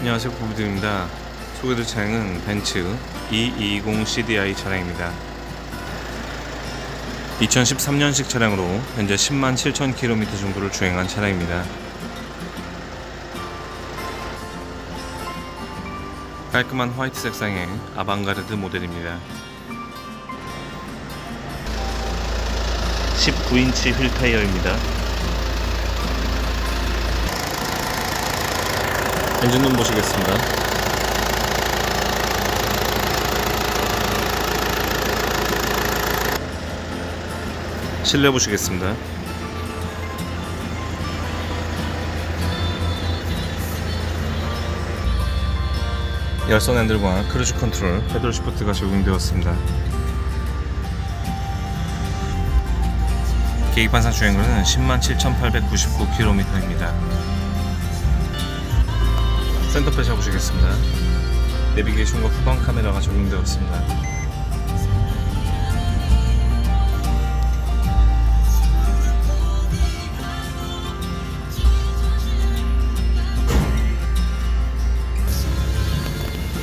안녕하세요 부부들입니다. 소개될 차량은 벤츠 E220 CDI 차량입니다. 2013년식 차량으로 현재 10만 7천 킬로미터 정도를 주행한 차량입니다. 깔끔한 화이트 색상의 아방가르드 모델입니다. 19인치 휠 타이어입니다 엔진룸 보시겠습니다. 실내 보시겠습니다. 열선 핸들과 크루즈 컨트롤, 페달 시프트가 적용되었습니다. 계기판상 주행거리는 107,899km입니다. 센터페 잡으시겠습니다. 내비게이션과 후방 카메라가 적용되었습니다.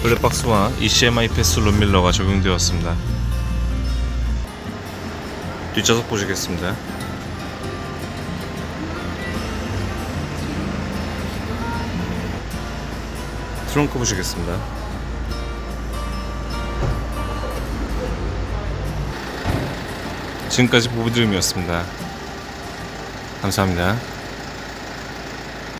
블랙박스와 ECMI 패스 룸밀러가 적용되었습니다. 뒷좌석 보시겠습니다. 트렁크 보시겠습니다. 지금까지 보부드림이었습니다. 감사합니다.